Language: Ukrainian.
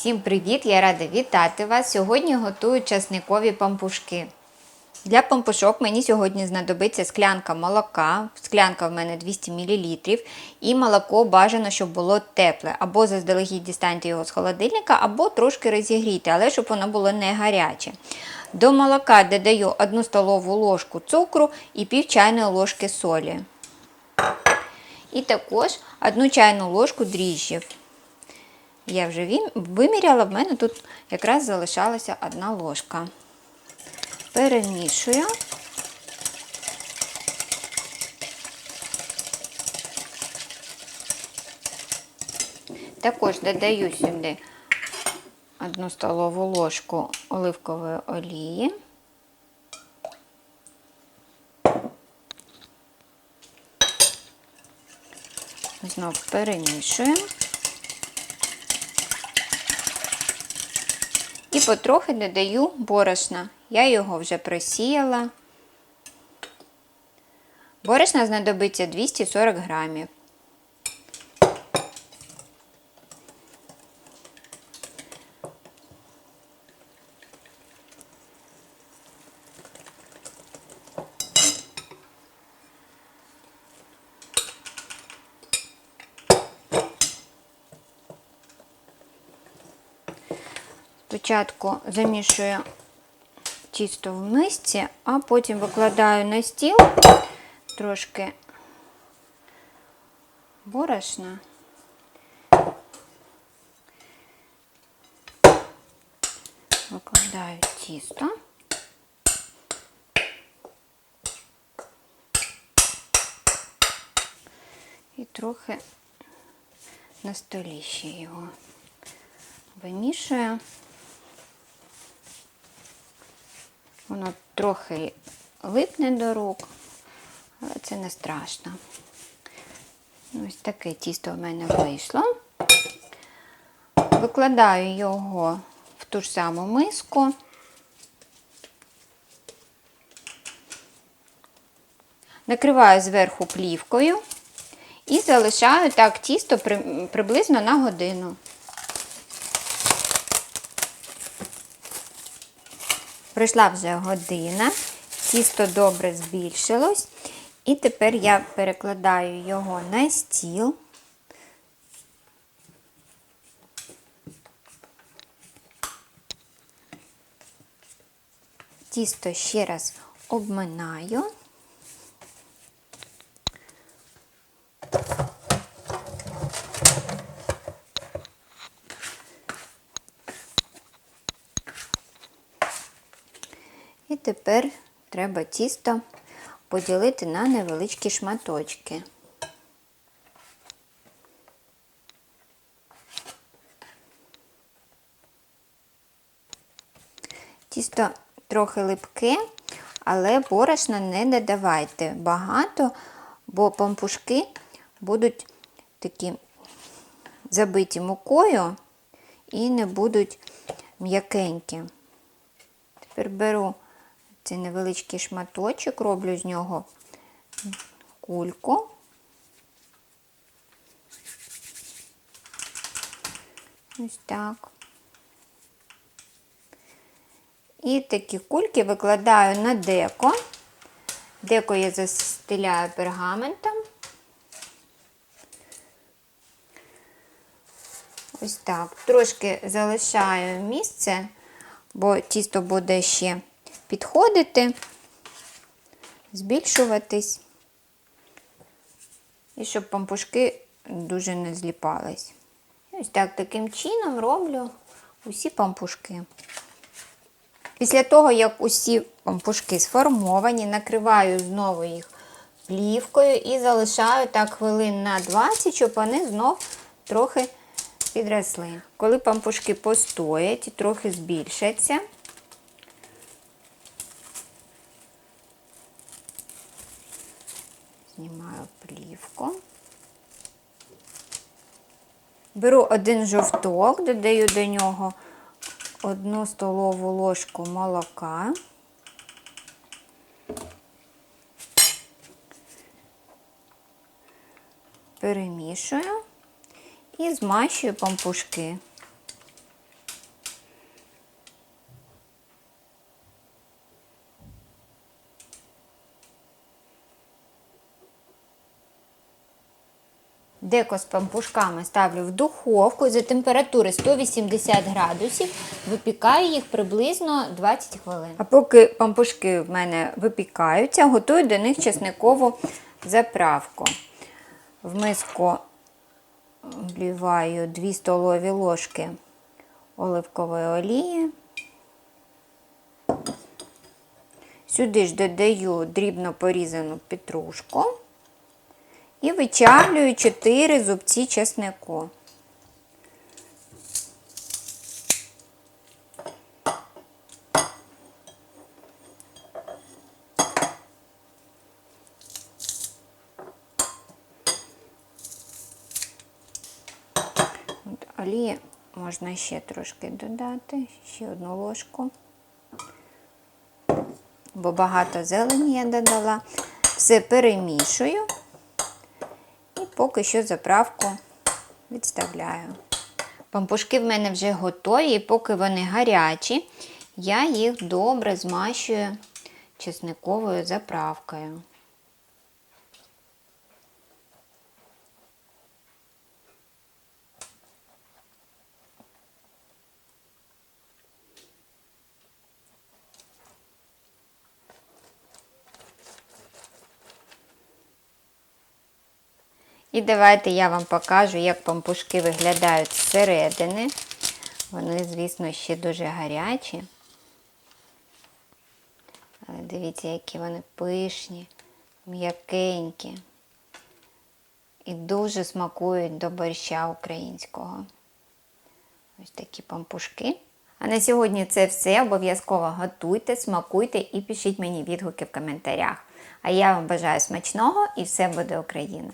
Всім привіт! Я рада вітати вас. Сьогодні готую часникові пампушки. Для пампушок мені сьогодні знадобиться склянка молока. Склянка в мене 200 мл. І молоко бажано, щоб було тепле. Або заздалегідь дістаньте його з холодильника, або трошки розігрійте, але щоб воно було не гаряче. До молока додаю 1 столову ложку цукру і пів чайної ложки солі. І також 1 чайну ложку дріжджів. Я вже виміряла, в мене тут якраз залишалася одна ложка. Перемішую. Також додаю сюди одну столову ложку оливкової олії. Знов перемішую. І потрохи додаю борошна. Я його вже просіяла. Борошна знадобиться 240 грамів. Спочатку замішую тісто в мисці, а потім викладаю на стіл трошки борошна. Викладаю тісто. І трохи на столі ще його вимішую. Воно трохи липне до рук, але це не страшно. Ось таке тісто в мене вийшло. Викладаю його в ту ж саму миску. Накриваю зверху плівкою і залишаю так тісто приблизно на годину. Пройшла вже година, тісто добре збільшилось. І тепер я перекладаю його на стіл. Тісто ще раз обминаю. Тепер треба тісто поділити на невеличкі шматочки. Тісто трохи липке, але борошна не додавайте багато, бо пампушки будуть такі забиті мукою і не будуть м'якенькі. Тепер беру цей невеличкий шматочок, роблю з нього кульку. Ось так. І такі кульки викладаю на деко. Деко я застеляю пергаментом. Ось так. Трошки залишаю місце, бо тісто буде ще підходити, збільшуватись. І щоб пампушки дуже не зліпались. Ось так таким чином роблю усі пампушки. Після того, як усі пампушки сформовані, накриваю знову їх плівкою і залишаю так хвилин на 20, щоб вони знов трохи підросли. Коли пампушки постоять і трохи збільшаться, плівку. Беру один жовток, додаю до нього одну столову ложку молока. Перемішую і змащую пампушки. Деко з пампушками ставлю в духовку за температури 180 градусів, випікаю їх приблизно 20 хвилин. А поки пампушки в мене випікаються, готую до них чесникову заправку. В миску вливаю 2 столові ложки оливкової олії. Сюди ж додаю дрібно порізану петрушку і вичавлюю 4 зубці чеснику. Олії можна ще трошки додати, ще одну ложку, бо багато зелені я додала. Все перемішую поки що заправку відставляю. Пампушки в мене вже готові, і поки вони гарячі, я їх добре змащую чесниковою заправкою. І давайте я вам покажу, як пампушки виглядають зсередини. Вони, звісно, ще дуже гарячі. Але дивіться, які вони пишні, м'якенькі. І дуже смакують до борща українського. Ось такі пампушки. А на сьогодні це все. Обов'язково готуйте, смакуйте і пишіть мені відгуки в коментарях. А я вам бажаю смачного і все буде Україна!